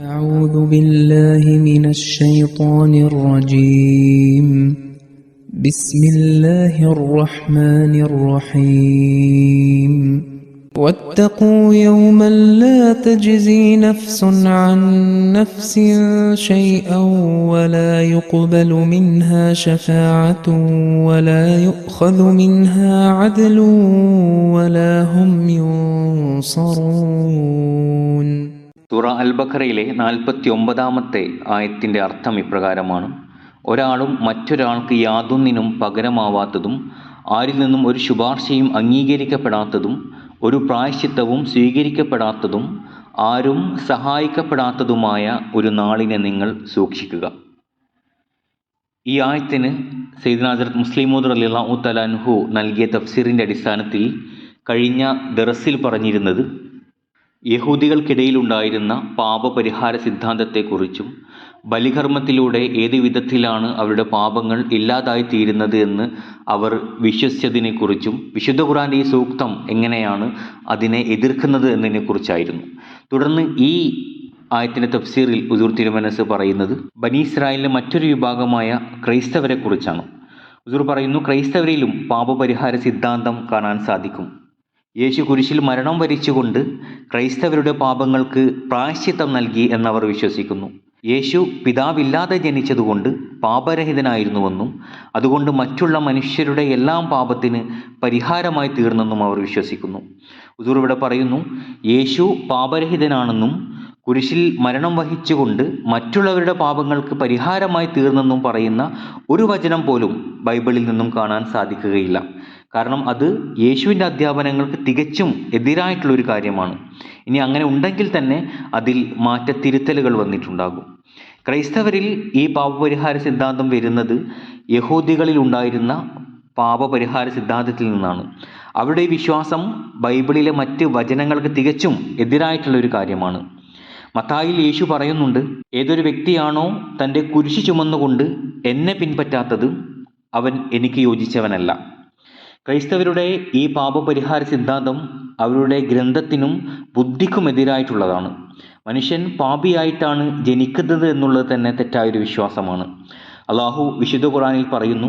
أعوذ بالله من الشيطان الرجيم. بسم الله الرحمن الرحيم. واتقوا يوما لا تجزي نفس عن نفس شيئا ولا يقبل منها شفاعة ولا يؤخذ منها عدل ولا هم ينصرون. സൂറ അൽ ബഖറയിലെ നാൽപ്പത്തി ഒമ്പതാമത്തെ ആയത്തിന്റെ അർത്ഥം ഇപ്രകാരമാണ്. ഒരാളും മറ്റൊരാൾക്ക് യാതൊന്നിനും പകരമാവാത്തതും ആരിൽ നിന്നും ഒരു ശുപാർശയും അംഗീകരിക്കപ്പെടാത്തതും ഒരു പ്രായശ്ചിത്തവും സ്വീകരിക്കപ്പെടാത്തതും ആരും സഹായിക്കപ്പെടാത്തതുമായ ഒരു നാളിനെ നിങ്ങൾ സൂക്ഷിക്കുക. ഈ ആയത്തിന് സയ്യിദ് ഹസ്രത്ത് മുസ്ലിമൂദ് അലിഹു തലാൻഹു നൽകിയ തഫ്സീറിന്റെ അടിസ്ഥാനത്തിൽ കഴിഞ്ഞ ദറസിൽ പറഞ്ഞിരുന്നത് യഹൂദികൾക്കിടയിലുണ്ടായിരുന്ന പാപപരിഹാര സിദ്ധാന്തത്തെക്കുറിച്ചും ബലികർമ്മത്തിലൂടെ ഏത് വിധത്തിലാണ് അവരുടെ പാപങ്ങൾ ഇല്ലാതായി തീരുന്നത് എന്ന് അവർ വിശ്വസിച്ചതിനെക്കുറിച്ചും വിശുദ്ധ ഖുറാന്റെ ഈ സൂക്തം എങ്ങനെയാണ് അതിനെ എതിർക്കുന്നത് എന്നതിനെക്കുറിച്ചായിരുന്നു. തുടർന്ന് ഈ ആയത്തിന്റെ തഫ്സീറിൽ ഉദൂർ തിരുമനസ് പറയുന്നത് ബനി ഇസ്രായേലിലെ മറ്റൊരു വിഭാഗമായ ക്രൈസ്തവരെക്കുറിച്ചാണ്. ഉദൂർ പറയുന്നു ക്രൈസ്തവരിലും പാപപരിഹാര സിദ്ധാന്തം കാണാൻ സാധിക്കും. യേശു കുരിശിൽ മരണം വരിച്ചുകൊണ്ട് ക്രൈസ്തവരുടെ പാപങ്ങൾക്ക് പ്രായശ്ചിത്തം നൽകി എന്നവർ വിശ്വസിക്കുന്നു. യേശു പിതാവില്ലാതെ ജനിച്ചതുകൊണ്ട് പാപരഹിതനായിരുന്നുവെന്നും അതുകൊണ്ട് മറ്റുള്ള മനുഷ്യരുടെ എല്ലാം പാപത്തിന് പരിഹാരമായി തീർന്നെന്നും അവർ വിശ്വസിക്കുന്നു. ഉദൂർ ഇവിടെ പറയുന്നു യേശു പാപരഹിതനാണെന്നും കുരിശിൽ മരണം വഹിച്ചുകൊണ്ട് മറ്റുള്ളവരുടെ പാപങ്ങൾക്ക് പരിഹാരമായി തീർന്നെന്നും പറയുന്ന ഒരു വചനം പോലും ബൈബിളിൽ നിന്നും കാണാൻ സാധിക്കുകയില്ല. കാരണം അത് യേശുവിന്റെ അധ്യാപനങ്ങൾക്ക് തികച്ചും എതിരായിട്ടുള്ളൊരു കാര്യമാണ്. ഇനി അങ്ങനെ ഉണ്ടെങ്കിൽ തന്നെ അതിൽ മാറ്റത്തിരുത്തലുകൾ വന്നിട്ടുണ്ടാകും. ക്രൈസ്തവരിൽ ഈ പാപപരിഹാര സിദ്ധാന്തം വരുന്നത് യഹൂദികളിൽ ഉണ്ടായിരുന്ന പാപപരിഹാര സിദ്ധാന്തത്തിൽ നിന്നാണ്. അവരുടെ വിശ്വാസം ബൈബിളിലെ മറ്റ് വചനങ്ങൾക്ക് തികച്ചും എതിരായിട്ടുള്ള ഒരു കാര്യമാണ്. മത്തായിൽ യേശു പറയുന്നുണ്ട് ഏതൊരു വ്യക്തിയാണോ തന്റെ കുരിശ് ചുമന്നുകൊണ്ട് എന്നെ പിൻപറ്റാത്തത് അവൻ എനിക്ക് യോജിച്ചവനല്ല. ക്രൈസ്തവരുടെ ഈ പാപപരിഹാര സിദ്ധാന്തം അവരുടെ ഗ്രന്ഥത്തിനും ബുദ്ധിക്കുമെതിരായിട്ടുള്ളതാണ്. മനുഷ്യൻ പാപിയായിട്ടാണ് ജനിക്കുന്നത് എന്നുള്ളത് തന്നെ തെറ്റായൊരു വിശ്വാസമാണ്. അള്ളാഹു വിശുദ്ധ ഖുറാനിൽ പറയുന്നു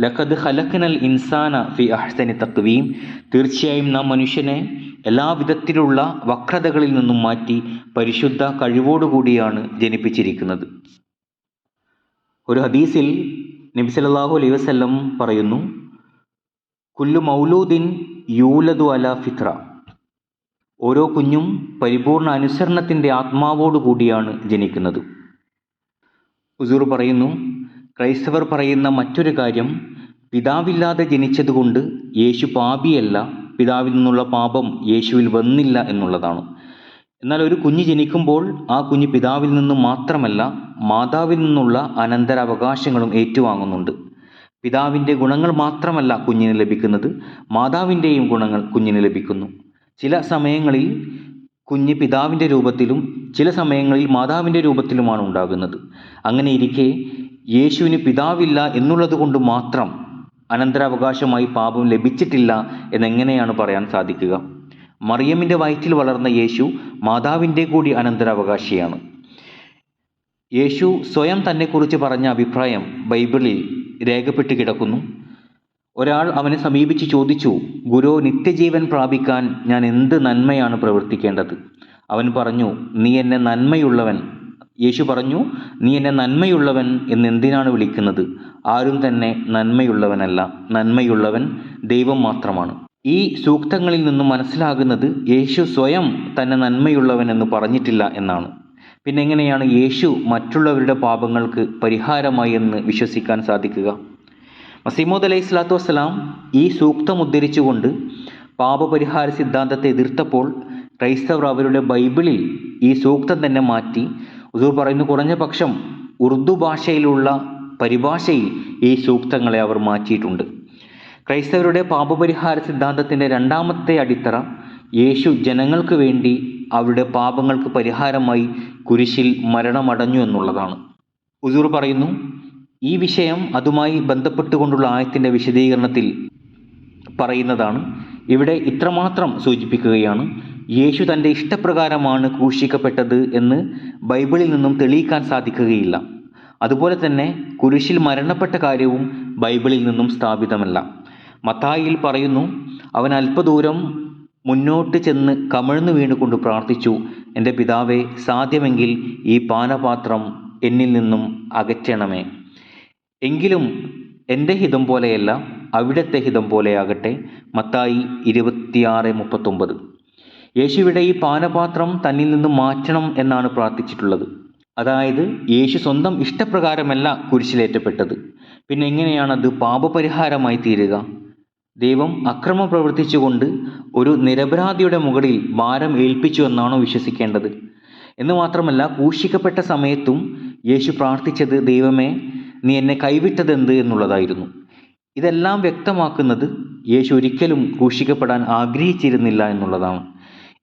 ലഖദ് ഹലക്കനൽ ഇൻസാന ഫി അഹ്സനി തക്വീം. തീർച്ചയായും നാം മനുഷ്യനെ എല്ലാവിധത്തിലുള്ള വക്രതകളിൽ നിന്നും മാറ്റി പരിശുദ്ധ കഴിവോടുകൂടിയാണ് ജനിപ്പിച്ചിരിക്കുന്നത്. ഒരു ഹദീസിൽ നബി സല്ലല്ലാഹു അലൈഹി വസല്ലം പറയുന്നു കുല്ലു മൗലൂദിൻ യൂലതു അല ഫിത്ര. ഓരോ കുഞ്ഞും പരിപൂർണ അനുസരണത്തിന്റെ ആത്മാവോടുകൂടിയാണ് ജനിക്കുന്നത്. ഉസൂർ പറയുന്നു ക്രൈസ്തവർ പറയുന്ന മറ്റൊരു കാര്യം പിതാവില്ലാതെ ജനിച്ചതുകൊണ്ട് യേശു പാപിയല്ല പിതാവിൽ നിന്നുള്ള പാപം യേശുവിൽ വന്നില്ല എന്നുള്ളതാണ്. എന്നാൽ ഒരു കുഞ്ഞ് ജനിക്കുമ്പോൾ ആ കുഞ്ഞ് പിതാവിൽ നിന്നും മാത്രമല്ല മാതാവിൽ നിന്നുള്ള അനന്തരാവകാശങ്ങളും ഏറ്റുവാങ്ങുന്നുണ്ട്. പിതാവിന്റെ ഗുണങ്ങൾ മാത്രമല്ല കുഞ്ഞിന് ലഭിക്കുന്നത് മാതാവിന്റെയും ഗുണങ്ങൾ കുഞ്ഞിന് ലഭിക്കുന്നു. ചില സമയങ്ങളിൽ കുഞ്ഞ് പിതാവിന്റെ രൂപത്തിലും ചില സമയങ്ങളിൽ മാതാവിന്റെ രൂപത്തിലുമാണ് ഉണ്ടാകുന്നത്. അങ്ങനെ ഇരിക്കെ യേശുവിന് പിതാവില്ല എന്നുള്ളത് കൊണ്ട് മാത്രം അനന്തരാവകാശമായി പാപം ലഭിച്ചിട്ടില്ല എന്നെങ്ങനെയാണ് പറയാൻ സാധിക്കുക? മറിയമ്മിന്റെ വയറ്റിൽ വളർന്ന യേശു മാതാവിന്റെ കൂടി അനന്തരാവകാശിയാണ്. യേശു സ്വയം തന്നെക്കുറിച്ച് പറഞ്ഞ അഭിപ്രായം ബൈബിളിൽ രേഖപ്പെട്ട് കിടക്കുന്നു. ഒരാൾ അവനെ സമീപിച്ച് ചോദിച്ചു ഗുരു നിത്യജീവൻ പ്രാപിക്കാൻ ഞാൻ എന്ത് നന്മയാണ് പ്രവർത്തിക്കേണ്ടത്? അവൻ പറഞ്ഞു നീ എന്നെ നന്മയുള്ളവൻ. യേശു പറഞ്ഞു നീ എന്നെ നന്മയുള്ളവൻ എന്ന് എന്തിനാണ് വിളിക്കുന്നത്? ആരും തന്നെ നന്മയുള്ളവനല്ല. നന്മയുള്ളവൻ ദൈവം മാത്രമാണ്. ഈ സൂക്തങ്ങളിൽ നിന്നും മനസ്സിലാകുന്നത് യേശു സ്വയം തന്നെ നന്മയുള്ളവൻ എന്ന് പറഞ്ഞിട്ടില്ല എന്നാണ്. പിന്നെ എങ്ങനെയാണ് യേശു മറ്റുള്ളവരുടെ പാപങ്ങൾക്ക് പരിഹാരമായി എന്ന് വിശ്വസിക്കാൻ സാധിക്കുക? മസീമോദ് അലൈഹി സ്വലാത്തു വസ്സലാം ഈ സൂക്തം ഉദ്ധരിച്ചുകൊണ്ട് പാപപരിഹാര സിദ്ധാന്തത്തെ എതിർത്തപ്പോൾ ക്രൈസ്തവർ അവരുടെ ബൈബിളിൽ ഈ സൂക്തം തന്നെ മാറ്റി. ഉദൂർ പറയുന്നു കുറഞ്ഞ പക്ഷം ഉറുദു ഭാഷയിലുള്ള പരിഭാഷയിൽ ഈ സൂക്തങ്ങളെ അവർ മാറ്റിയിട്ടുണ്ട്. ക്രൈസ്തവരുടെ പാപപരിഹാര സിദ്ധാന്തത്തിന്റെ രണ്ടാമത്തെ അടിത്തറ യേശു ജനങ്ങൾക്ക് വേണ്ടി അവരുടെ പാപങ്ങൾക്ക് പരിഹാരമായി കുരിശിൽ മരണമടഞ്ഞു എന്നുള്ളതാണ്. ഉസൂർ പറയുന്നു ഈ വിഷയം അതുമായി ബന്ധപ്പെട്ടുകൊണ്ടുള്ള ആയത്തിന്റെ വിശദീകരണത്തിൽ പറയുന്നതാണ്. ഇവിടെ ഇത്രമാത്രം സൂചിപ്പിക്കുകയാണ് യേശു തന്റെ ഇഷ്ടപ്രകാരമാണ് ക്രൂശിക്കപ്പെട്ടത് എന്ന് ബൈബിളിൽ നിന്നും തെളിയിക്കാൻ സാധിക്കുകയില്ല. അതുപോലെ തന്നെ കുരിശിൽ മരണപ്പെട്ട കാര്യവും ബൈബിളിൽ നിന്നും സ്ഥാപിതമല്ല. മത്തായിൽ പറയുന്നു അവൻ അല്പദൂരം മുന്നോട്ട് ചെന്ന് കമിഴ്ന്നു വീണുകൊണ്ട് പ്രാർത്ഥിച്ചു. എന്റെ പിതാവെ സാധ്യമെങ്കിൽ ഈ പാനപാത്രം എന്നിൽ നിന്നും അകറ്റണമേ. എങ്കിലും എന്റെ ഹിതം പോലെയല്ല അവിടുത്തെ ഹിതം പോലെയാകട്ടെ. മത്തായി ഇരുപത്തിയാറ് മുപ്പത്തൊമ്പത്. യേശുവിടെ ഈ പാനപാത്രം തന്നിൽ നിന്ന് മാറ്റണം എന്നാണ് പ്രാർത്ഥിച്ചിട്ടുള്ളത്. അതായത് യേശു സ്വന്തം ഇഷ്ടപ്രകാരമല്ല കുരിശിലേറ്റപ്പെട്ടത്. പിന്നെ എങ്ങനെയാണത് പാപപരിഹാരമായി തീരുക? ദൈവം അക്രമം പ്രവർത്തിച്ചുകൊണ്ട് ഒരു നിരപരാധിയുടെ മുകളിൽ ഭാരം ഏൽപ്പിച്ചു എന്നാണോ വിശ്വസിക്കേണ്ടത്? എന്ന് മാത്രമല്ല കൂഷിക്കപ്പെട്ട സമയത്തും യേശു പ്രാർത്ഥിച്ചത് ദൈവമേ നീ എന്നെ കൈവിട്ടതെന്ത്? എന്നുള്ളതായിരുന്നു. ഇതെല്ലാം വ്യക്തമാക്കുന്നത് യേശു ഒരിക്കലും കൂഷിക്കപ്പെടാൻ ആഗ്രഹിച്ചിരുന്നില്ല എന്നുള്ളതാണ്.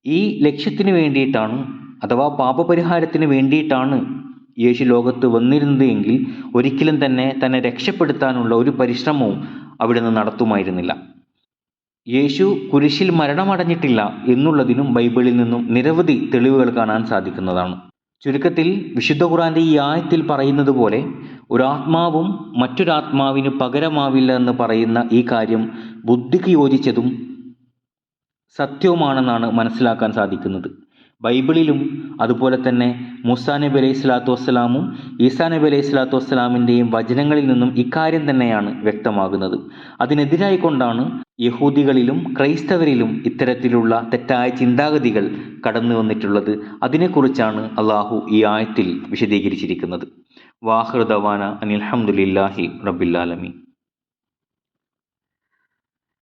ഈ ലക്ഷ്യത്തിന് വേണ്ടിയിട്ടാണ് അഥവാ പാപപരിഹാരത്തിന് വേണ്ടിയിട്ടാണ് യേശു ലോകത്ത് വന്നിരുന്നത് എങ്കിൽ ഒരിക്കലും തന്നെ തന്നെ രക്ഷപ്പെടുത്താനുള്ള ഒരു പരിശ്രമവും അവിടുന്ന് നടത്തുമായിരുന്നില്ല. യേശു കുരിശിൽ മരണമടഞ്ഞിട്ടില്ല എന്നുള്ളതിനും ബൈബിളിൽ നിന്നും നിരവധി തെളിവുകൾ കാണാൻ സാധിക്കുന്നതാണ്. ചുരുക്കത്തിൽ വിശുദ്ധ ഖുറാന്റെ ഈ ആയത്തിൽ പറയുന്നത് പോലെ ഒരാത്മാവും മറ്റൊരാത്മാവിന് പകരമാവില്ല എന്ന് പറയുന്ന ഈ കാര്യം ബുദ്ധിക്ക് യോജിച്ചതും സത്യവുമാണെന്നാണ് മനസ്സിലാക്കാൻ സാധിക്കുന്നത്. ബൈബിളിലും അതുപോലെ തന്നെ മുസാ നബി അലൈഹി സ്വലാത്തു വസ്സലാമും ഈസാ നബി അലൈഹി സ്വലാത്തു വസ്സലാമിന്റെയും വചനങ്ങളിൽ നിന്നും ഇക്കാര്യം തന്നെയാണ് വ്യക്തമാകുന്നത്. അതിനെതിരായി കൊണ്ടാണ് യഹൂദികളിലും ക്രൈസ്തവരിലും ഇത്തരത്തിലുള്ള തെറ്റായ ചിന്താഗതികൾ കടന്നു വന്നിട്ടുള്ളത്. അതിനെക്കുറിച്ചാണ് അള്ളാഹു ഈ ആയത്തിൽ വിശദീകരിച്ചിരിക്കുന്നത്. വാഹൃദവാന അനിൽഹമുല്ലാഹി റബ്ബില്ലാലമി